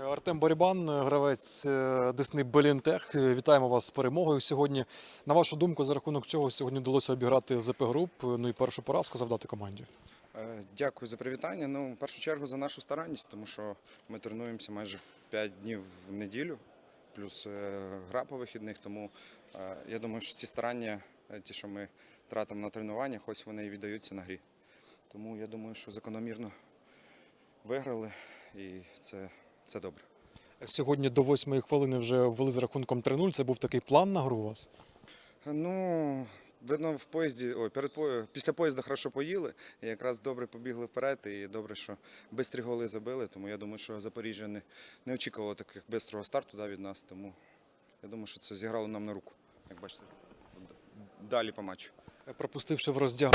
Артем Борібан, гравець Десни Белінтех. Вітаємо вас з перемогою сьогодні. На вашу думку, за рахунок чого сьогодні вдалося обіграти ЗП груп, ну і першу поразку завдати команді? Е, Дякую за привітання. Ну, в першу чергу за нашу старанність, тому що ми тренуємося майже 5 днів в неділю, плюс е, гра по вихідних. Тому е, я думаю, що ці старання, ті, що ми тратимо на тренуваннях, ось вони і віддаються на грі. Тому я думаю, що закономірно виграли, і це, це добре. Сьогодні до восьмої хвилини вже ввели з рахунком 3-0. Це був такий план на гру у вас. Ну, видно, в поїзді, ой, перед пої- після поїзда хорошо поїли, і якраз добре побігли вперед, і добре, що бистрі голи забили. Тому я думаю, що Запоріжжя не, не очікувало таких бистрого старту да, від нас. Тому я думаю, що це зіграло нам на руку, як бачите. Далі по матчу. Пропустивши в роздяг.